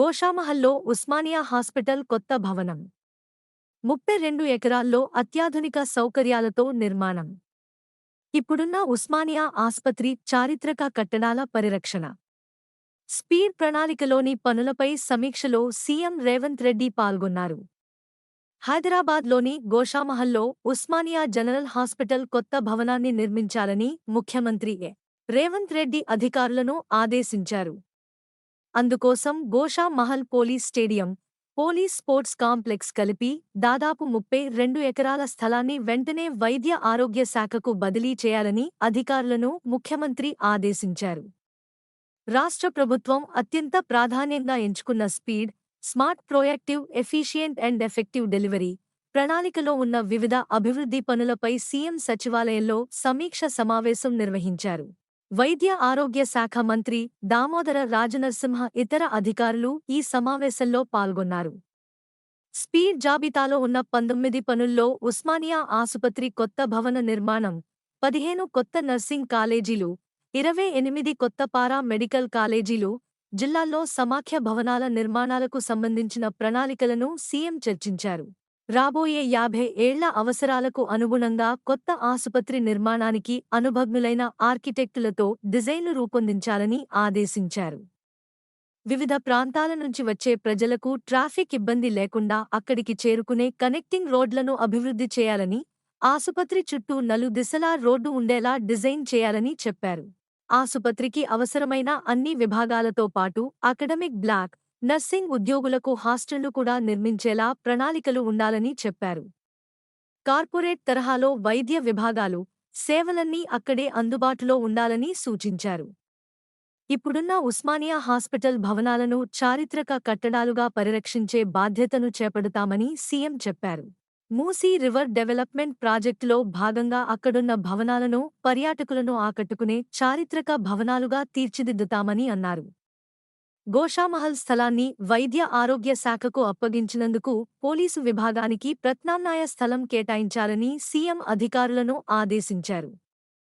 గోషామహల్లో Osmania hospital కొత్త భవనం. ముప్పై రెండు ఎకరాల్లో అత్యాధునిక సౌకర్యాలతో నిర్మాణం. ఇప్పుడున్న ఉస్మానియా ఆస్పత్రి చారిత్రక కట్టడాల పరిరక్షణ. స్పీడ్ ప్రణాళికలోని పనులపై సమీక్షలో సీఎం రేవంత్ రెడ్డి పాల్గొన్నారు. హైదరాబాద్లోని గోషామహల్లో ఉస్మానియా జనరల్ హాస్పిటల్ కొత్త భవనాన్ని నిర్మించాలని ముఖ్యమంత్రి ఎ. రేవంత్ రెడ్డి అధికారులను ఆదేశించారు. అందుకోసం Gosha Mahal police stadium police sports complex కలిపి దాదాపు ముప్పై రెండు ఎకరాల స్థలాన్ని వెంటనే వైద్య ఆరోగ్య శాఖకు బదిలీ చేయాలని అధికారులను ముఖ్యమంత్రి ఆదేశించారు. రాష్ట్ర ప్రభుత్వం అత్యంత ప్రాధాన్యంగా ఎంచుకున్న speed smart proactive efficient and effective delivery ప్రణాళికలో ఉన్న వివిధ అభివృద్ధి పనులపై సీఎం సచివాలయంలో సమీక్ష సమావేశం నిర్వహించారు. వైద్య ఆరోగ్య శాఖ మంత్రి దామోదర రాజనరసింహ ఇతర అధికారులు ఈ సమావేశంలో పాల్గొన్నారు. స్పీడ్ జాబితాలో ఉన్న పంతొమ్మిది పనుల్లో ఉస్మానియా ఆసుపత్రి కొత్త భవన నిర్మాణం పదిహేను కొత్త నర్సింగ్ కాలేజీలు ఇరవై ఎనిమిది కొత్త పారా మెడికల్ కాలేజీలు జిల్లాల్లో సమాఖ్య భవనాల నిర్మాణాలకు సంబంధించిన ప్రణాళికలను సీఎం చర్చించారు. రాబోయే యాభై ఏళ్ళ అవసరాలకు అనుగుణంగా కొత్త ఆసుపత్రి నిర్మాణానికి అనుభజ్ఞులైన ఆర్కిటెక్టులతో డిజైన్లు రూపొందించాలని ఆదేశించారు. వివిధ ప్రాంతాల నుంచి వచ్చే ప్రజలకు ట్రాఫిక్ ఇబ్బంది లేకుండా అక్కడికి చేరుకునే కనెక్టింగ్ రోడ్లను అభివృద్ధి చేయాలని ఆసుపత్రి చుట్టూ నలు దిశలా రోడ్డు ఉండేలా డిజైన్ చేయాలని చెప్పారు. ఆసుపత్రికి అవసరమైన అన్ని విభాగాలతో పాటు అకడమిక్ బ్లాక్ నర్సింగ్ ఉద్యోగులకు హాస్టళ్ళు కూడా నిర్మించేలా ప్రణాళికలు ఉండాలని చెప్పారు. కార్పొరేట్ తరహాలో వైద్య విభాగాలు సేవలన్నీ అక్కడే అందుబాటులో ఉండాలని సూచించారు. ఇప్పుడున్న ఉస్మానియా హాస్పిటల్ భవనాలను చారిత్రక కట్టడాలుగా పరిరక్షించే బాధ్యతను చేపడతామని సీఎం చెప్పారు. మూసీ రివర్ డెవలప్మెంట్ ప్రాజెక్టులో భాగంగా అక్కడున్న భవనాలను పర్యాటకులను ఆకట్టుకునే చారిత్రక భవనాలుగా తీర్చిదిద్దుతామని అన్నారు. గోషామహల్ స్థలాన్ని వైద్య ఆరోగ్య శాఖకు అప్పగించినందుకు పోలీసు విభాగానికి ప్రత్నామ్నాయ స్థలం కేటాయించాలని సీఎం అధికారులను ఆదేశించారు.